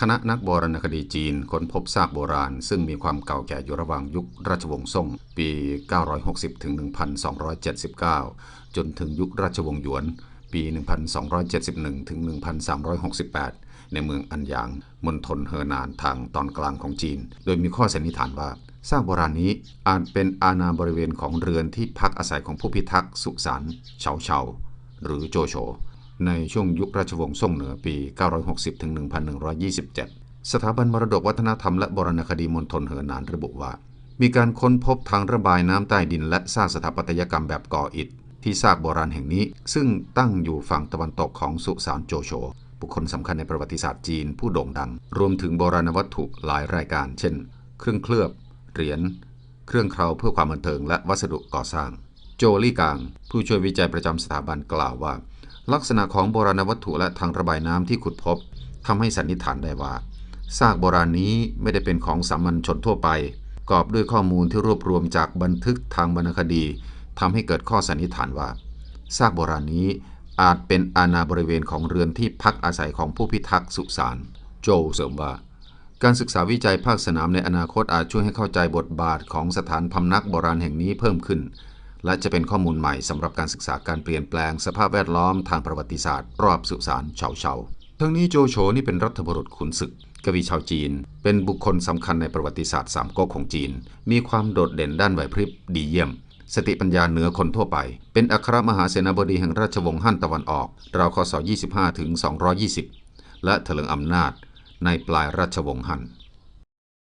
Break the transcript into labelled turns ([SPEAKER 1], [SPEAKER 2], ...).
[SPEAKER 1] คณะนักโบราณคดีจีนค้นพบซากโบราณ ซึ่งมีความเก่าแก่อยู่ระหว่างยุคราชวงศ์ซ่ง ปี 960 ถึง 1279 จนถึงยุคราชวงศ์หยวน ปี 1271 ถึง 1368 ในเมืองอันหยาง มณฑลเฮอร์นานทางตอนกลางของจีน โดยมีข้อสันนิษฐานว่าซากโบราณนี้อาจเป็นอาณาบริเวณของเรือนที่พักอาศัยของผู้พิทักษ์สุสานเฉาเฉาหรือโจโฉ ในช่วงยุคราชวงศ์ซ่งเหนือปี 960 ถึง 1127 สถาบันมรดกวัฒนธรรมและโบราณคดีมณฑลเฮอร์นานระบุว่า มีการค้นพบทางระบายน้ำใต้ดินและสร้างสถาปัตยกรรมแบบก่ออิฐ ที่ซากโบราณแห่งนี้ ซึ่งตั้งอยู่ฝั่งตะวันตกของสุสานโจโฉบุคคลสำคัญในประวัติศาสตร์จีนผู้โด่งดัง รวมถึงโบราณวัตถุหลายรายการ เช่น เครื่องเคลือบ เหรียญ เครื่องเคราเพื่อความบันเทิงและวัสดุก่อสร้าง โจลี่กาง ผู้ช่วยวิจัยประจำสถาบันกล่าวว่า ลักษณะของโบราณวัตถุและทางระบายน้ำที่ขุดพบทำให้สันนิษฐานได้ว่าซากโบราณนี้ไม่ได้เป็นของสามัญชนทั่วไป กอบด้วยข้อมูลที่รวบรวมจากบันทึกทางวรรณคดีทำให้เกิดข้อสันนิษฐานว่าซากโบราณนี้อาจเป็นอาณาบริเวณของเรือนที่พักอาศัยของผู้พิทักษ์สุสานโจเสริมว่า การศึกษาวิจัยภาคสนามในอนาคตอาจช่วยให้เข้าใจบทบาทของสถานพำนักโบราณแห่งนี้เพิ่มขึ้น และจะเป็นข้อมูลใหม่สำหรับการศึกษาการเปลี่ยนแปลงสภาพแวดล้อมทางประวัติศาสตร์รอบสุสานเฉาเฉาทั้งนี้โจโฉนี่เป็นรัฐบุรุษขุนศึกกวีชาวจีน เป็นบุคคลสำคัญในประวัติศาสตร์สามก๊กของจีน มีความโดดเด่นด้านไหวพริบดีเยี่ยม สติปัญญาเหนือคนทั่วไป เป็นอัครมหาเสนาบดีแห่งราชวงศ์ฮั่นตะวันออกราวคศ25ถึง220 และเถลิงอำนาจในปลายราชวงศ์ฮั่น